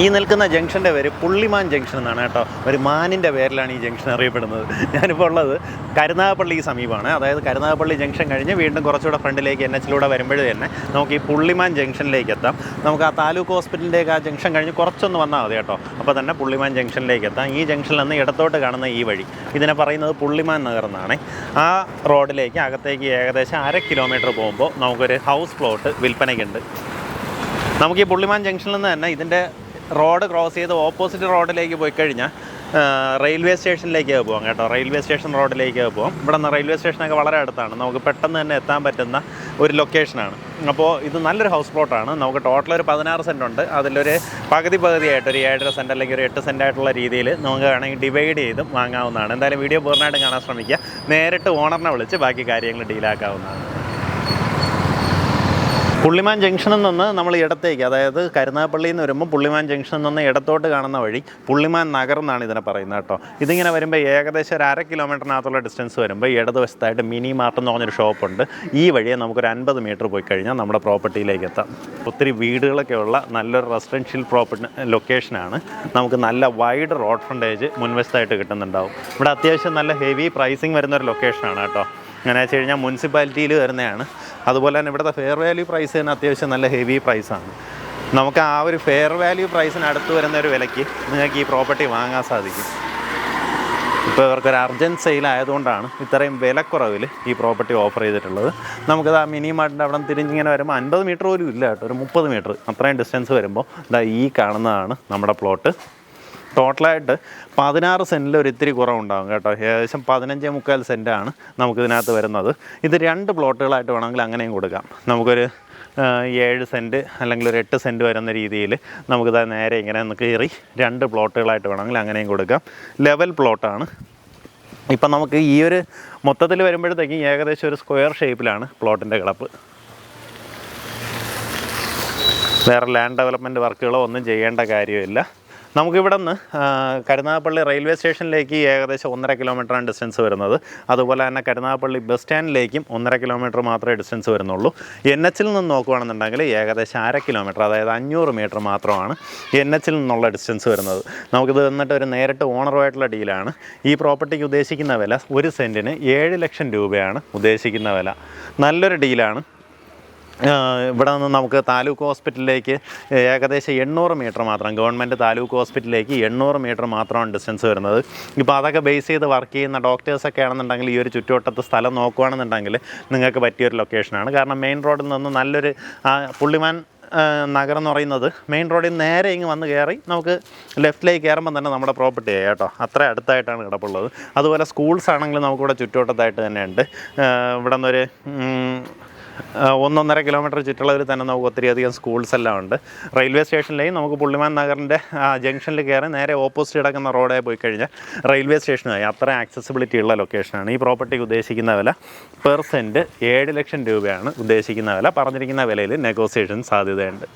ഈ നിൽക്കുന്ന ജംഗ്ഷന്റെ പേര് പുള്ളിമാൻ ജംഗ്ഷൻ എന്നാണ് കേട്ടോ. ഒരു മാനിന്റെ പേരിലാണ് ഈ ജംഗ്ഷൻ അറിയപ്പെടുന്നത്. ഞാനിപ്പോൾ ഉള്ളത് കരുനാഗപ്പള്ളിക്ക് സമീപമാണ്. അതായത് കരുനാഗപ്പള്ളി ജംഗ്ഷൻ കഴിഞ്ഞ് വീണ്ടും കുറച്ചുകൂടെ ഫ്രണ്ടിലേക്ക് എൻ എച്ചിലൂടെ വരുമ്പോഴേ തന്നെ നമുക്ക് ഈ പുള്ളിമാൻ ജംഗ്ഷനിലേക്ക് എത്താം. നമുക്ക് ആ താലൂക്ക് ഹോസ്പിറ്റലിന്റെയൊക്കെ ആ ജംഗ്ഷൻ കഴിഞ്ഞ് കുറച്ചൊന്ന് വന്നാൽ മതി കേട്ടോ. അപ്പോൾ തന്നെ പുള്ളിമാൻ ജംഗ്ഷനിലേക്ക് എത്താം. ഈ ജംഗ്ഷനിൽ നിന്ന് ഇടത്തോട്ട് കാണുന്ന ഈ വഴി ഇതിനെ പറയുന്നത് പുള്ളിമാൻ നഗർ എന്നാണ്. ആ റോഡിലേക്ക് അകത്തേക്ക് ഏകദേശം അര കിലോമീറ്റർ പോകുമ്പോൾ നമുക്കൊരു ഹൗസ് പ്ലോട്ട് വിൽപ്പനയ്ക്കുണ്ട്. നമുക്ക് ഈ പുള്ളിമാൻ ജംഗ്ഷനിൽ നിന്ന് തന്നെ ഇതിന്റെ റോഡ് ക്രോസ് ചെയ്ത് ഓപ്പോസിറ്റ് റോഡിലേക്ക് പോയി കഴിഞ്ഞാൽ റെയിൽവേ സ്റ്റേഷനിലേക്ക് പോകാം കേട്ടോ. റെയിൽവേ സ്റ്റേഷൻ റോഡിലേക്ക് പോകാം ഇവിടെ നിന്ന് റെയിൽവേ സ്റ്റേഷനൊക്കെ വളരെ അടുത്താണ്. നമുക്ക് പെട്ടെന്ന് തന്നെ എത്താൻ പറ്റുന്ന ഒരു ലൊക്കേഷനാണ്. അപ്പോൾ ഇത് നല്ലൊരു ഹൗസ് പ്ലോട്ടാണ് നമുക്ക് ടോട്ടൽ ഒരു പതിനാറ് സെന്റ് ഉണ്ട്. അതിലൊരു പകുതി പകുതിയായിട്ട് ഒരു ഏഴര സെന്റ് അല്ലെങ്കിൽ ഒരു എട്ട് സെന്റ് ആയിട്ടുള്ള രീതിയിൽ നമുക്ക് വേണമെങ്കിൽ ഡിവൈഡ് ചെയ്തും വാങ്ങാവുന്നതാണ്. എന്തായാലും വീഡിയോ പൂർണമായിട്ടും കാണാൻ ശ്രമിക്കുക. നേരിട്ട് ഓണറിനെ വിളിച്ച് ബാക്കി കാര്യങ്ങൾ ഡീലാക്കാവുന്നതാണ് പുള്ളിമാൻ ജംഗ്ഷനിൽ നിന്ന് നമ്മൾ ഇടത്തേക്ക് അതായത് കരുനാഗപ്പള്ളിയിൽ നിന്ന് വരുമ്പോൾ പുള്ളിമാൻ ജംഗ്ഷനിൽ നിന്ന് ഇടത്തോട്ട് കാണുന്ന വഴി പുള്ളിമാൻ നഗർ എന്നാണ് ഇതിനെ പറയുന്നത് കേട്ടോ. ഇതിങ്ങനെ വരുമ്പോൾ ഏകദേശം ഒരു അര കിലോമീറ്ററിനകത്തുള്ള ഡിസ്റ്റൻസ് വരുമ്പോൾ ഇടതുവശത്തായിട്ട് മിനി മാർട്ട് എന്ന് പറഞ്ഞൊരു ഷോപ്പുണ്ട് ഈ വഴിയെ നമുക്കൊരു അൻപത് മീറ്റർ പോയി കഴിഞ്ഞാൽ നമ്മുടെ പ്രോപ്പർട്ടിയിലേക്ക് എത്താം. ഒത്തിരി വീടുകളൊക്കെ ഉള്ള നല്ലൊരു റെസിഡൻഷ്യൽ പ്രോപ്പർട്ടി ലൊക്കേഷനാണ് നമുക്ക് നല്ല വൈഡ് റോഡ് ഫ്രണ്ടേജ് മുൻവശത്തായിട്ട് കിട്ടുന്നുണ്ടാവും. ഇവിടെ അത്യാവശ്യം നല്ല ഹെവി പ്രൈസിങ് വരുന്ന ഒരു ലൊക്കേഷനാണ് കേട്ടോ. അങ്ങനെ വെച്ച് കഴിഞ്ഞാൽ മുനിസിപ്പാലിറ്റിയിൽ വരുന്നതാണ്. അതുപോലെ തന്നെ ഇവിടുത്തെ ഫെയർ വാല്യൂ പ്രൈസ് തന്നെ അത്യാവശ്യം നല്ല ഹെവി പ്രൈസാണ് നമുക്ക് ആ ഒരു ഫെയർ വാല്യൂ പ്രൈസിന് അടുത്ത് വരുന്ന ഒരു വിലയ്ക്ക് നിങ്ങൾക്ക് ഈ പ്രോപ്പർട്ടി വാങ്ങാൻ സാധിക്കും. ഇപ്പോൾ ഇവർക്കൊരു അർജന്റ് സെയിൽ ആയതുകൊണ്ടാണ് ഇത്രയും വിലക്കുറവിൽ ഈ പ്രോപ്പർട്ടി ഓഫർ ചെയ്തിട്ടുള്ളത്. നമുക്കത് ആ മിനി മാർട്ടിന്റെ അവിടെ തിരിഞ്ഞിങ്ങനെ വരുമ്പോൾ അൻപത് മീറ്റർ പോലും ഇല്ല കേട്ടോ ഒരു മുപ്പത് മീറ്റർ അത്രയും ഡിസ്റ്റൻസ് വരുമ്പോൾ ഇതാ ഈ കാണുന്നതാണ് നമ്മുടെ പ്ലോട്ട് ടോട്ടലായിട്ട് പതിനാറ് സെന്റിൽ ഒരു ഇത്തിരി കുറവുണ്ടാകും കേട്ടോ. ഏകദേശം പതിനഞ്ച് മുക്കാൽ സെന്റാണ് നമുക്കിതിനകത്ത് വരുന്നത്. ഇത് രണ്ട് പ്ലോട്ടുകളായിട്ട് വേണമെങ്കിൽ അങ്ങനെയും കൊടുക്കാം. നമുക്കൊരു ഏഴ് സെന്റ് അല്ലെങ്കിൽ ഒരു എട്ട് സെന്റ് വരുന്ന രീതിയിൽ നമുക്കിത് നേരെ ഇങ്ങനെ ഒന്ന് കയറി രണ്ട് പ്ലോട്ടുകളായിട്ട് വേണമെങ്കിൽ അങ്ങനെയും കൊടുക്കാം. ലെവൽ പ്ലോട്ടാണ്. ഇപ്പം നമുക്ക് ഈ ഒരു മൊത്തത്തിൽ വരുമ്പോഴത്തേക്കും ഏകദേശം ഒരു സ്ക്വയർ ഷേപ്പിലാണ് പ്ലോട്ടിന്റെ കിടപ്പ് വേറെ ലാൻഡ് ഡെവലപ്മെന്റ് വർക്കുകളോ ഒന്നും ചെയ്യേണ്ട കാര്യമില്ല. നമുക്കിവിടെ നിന്ന് കരുനാഗപ്പള്ളി റെയിൽവേ സ്റ്റേഷനിലേക്ക് ഏകദേശം ഒന്നര കിലോമീറ്ററാണ് ഡിസ്റ്റൻസ് വരുന്നത്. അതുപോലെ തന്നെ കരുനാഗപ്പള്ളി ബസ് സ്റ്റാൻഡിലേക്കും ഒന്നര കിലോമീറ്റർ മാത്രമേ ഡിസ്റ്റൻസ് വരുന്നുള്ളൂ. എൻ എച്ചിൽ നിന്ന് നോക്കുകയാണെന്നുണ്ടെങ്കിൽ ഏകദേശം അര കിലോമീറ്റർ അതായത് അഞ്ഞൂറ് മീറ്റർ മാത്രമാണ് എൻ എച്ചിൽ നിന്നുള്ള ഡിസ്റ്റൻസ് വരുന്നത്. നമുക്കിത് വന്നിട്ട് ഒരു നേരിട്ട് ഓണറുമായിട്ടുള്ള ഡീലാണ്. ഈ പ്രോപ്പർട്ടിക്ക് ഉദ്ദേശിക്കുന്ന വില ഒരു സെന്റിന് ഏഴ് ലക്ഷം രൂപയാണ് ഉദ്ദേശിക്കുന്ന വില. നല്ലൊരു ഡീലാണ്. ഇവിടെ നിന്ന് നമുക്ക് താലൂക്ക് ഹോസ്പിറ്റലിലേക്ക് ഏകദേശം എണ്ണൂറ് മീറ്റർ മാത്രം ഗവൺമെന്റ് താലൂക്ക് ഹോസ്പിറ്റലിലേക്ക് എണ്ണൂറ് മീറ്റർ മാത്രമാണ് ഡിസ്റ്റൻസ് വരുന്നത്. ഇപ്പോൾ അതൊക്കെ ബേസ് ചെയ്ത് വർക്ക് ചെയ്യുന്ന ഡോക്ടേഴ്സൊക്കെ ആണെന്നുണ്ടെങ്കിൽ ഈ ഒരു ചുറ്റുവട്ടത്ത് സ്ഥലം നോക്കുകയാണെന്നുണ്ടെങ്കിൽ നിങ്ങൾക്ക് പറ്റിയൊരു ലൊക്കേഷനാണ്. കാരണം മെയിൻ റോഡിൽ നിന്ന് നല്ലൊരു പുള്ളിമാൻ നഗരം എന്ന് പറയുന്നത് മെയിൻ റോഡിൽ നേരെ ഇങ്ങ് വന്ന് കയറി നമുക്ക് ലെഫ്റ്റിലേക്ക് കയറുമ്പോൾ തന്നെ നമ്മുടെ പ്രോപ്പർട്ടി ആയി കേട്ടോ. അത്ര അടുത്തായിട്ടാണ് കിടപ്പുള്ളത്. അതുപോലെ സ്കൂൾസ് ആണെങ്കിലും നമുക്കിവിടെ ചുറ്റുവട്ടത്തായിട്ട് തന്നെയുണ്ട് ഇവിടെ നിന്നൊരു ഒന്നൊന്നര കിലോമീറ്റർ ചുറ്റുള്ളവർ തന്നെ നമുക്ക് ഒത്തിരിയധികം സ്കൂൾസ് എല്ലാം ഉണ്ട്. റെയിൽവേ സ്റ്റേഷനിലേയും നമുക്ക് പുള്ളിമാൻ നഗറിന്റെ ജംഗ്ഷനിൽ കയറി നേരെ ഓപ്പോസിറ്റ് കിടക്കുന്ന റോഡേ പോയി കഴിഞ്ഞാൽ റെയിൽവേ സ്റ്റേഷനായി. അത്ര ആക്സസിബിലിറ്റി ഉള്ള ലൊക്കേഷനാണ് ഈ പ്രോപ്പർട്ടിക്ക് ഉദ്ദേശിക്കുന്ന വില പെർ സെന്റ് ഏഴ് ലക്ഷം രൂപയാണ് ഉദ്ദേശിക്കുന്ന വില. പറഞ്ഞിരിക്കുന്ന വിലയിൽ നെഗോസിയേഷൻ സാധ്യതയുണ്ട്.